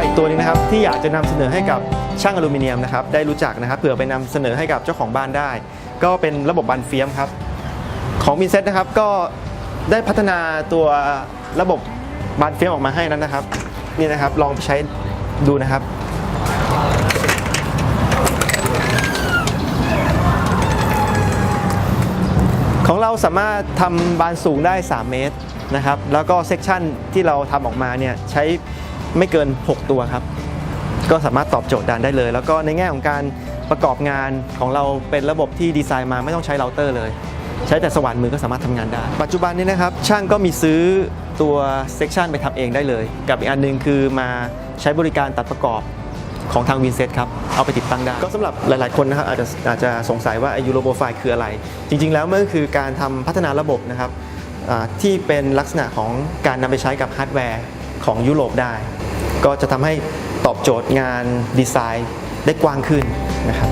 ผลิตภัณฑ์อีกตัวหนึงนะครับที่อยากจะนำเสนอให้กับช่างอลูมิเนียมนะครับได้รู้จักนะครับเผื่อไปนำเสนอให้กับเจ้าของบ้านได้ ก็เป็นระบบบันเฟียมครับของมินเซ็ตนะครับก็ได้พัฒนาตัวระบบบานเฟียมออกมาให้นั้นนะครับนี่นะครับลองไปใช้ดูนะครับของเราสามารถทำบานสูงได้ 3 เมตรนะครับ แล้วก็เซกชันที่เราทำออกมาเนี่ยใช้ ไม่เกิน 6 ตัวครับ ก็สามารถตอบโจทย์ดานได้เลย แล้วก็ในแง่ของการประกอบงานของเราเป็นระบบที่ดีไซน์มาไม่ต้องใช้เราเตอร์เลย ใช้แต่สว่านมือก็สามารถทำงานได้ ปัจจุบันนี้นะครับ ช่างก็มีซื้อตัวเซกชันไปทำเองได้เลย กับอีกอันหนึงคือมาใช้บริการตัดประกอบของทางวินเซ็ตครับ เอาไปติดตั้งได้ ก็สำหรับหลายๆคนนะครับอาจจะอาจจะสงสัยว่ายูโรโปรไฟล์คืออะไร จริง ๆ แล้วมันก็คือการทำพัฒนาระบบนะครับที่เป็นลักษณะของการนำไปใช้กับฮาร์ดแวร์ ของยุโรปได้ ก็จะทำให้ตอบโจทย์งานดีไซน์ได้กว้างขึ้นนะครับ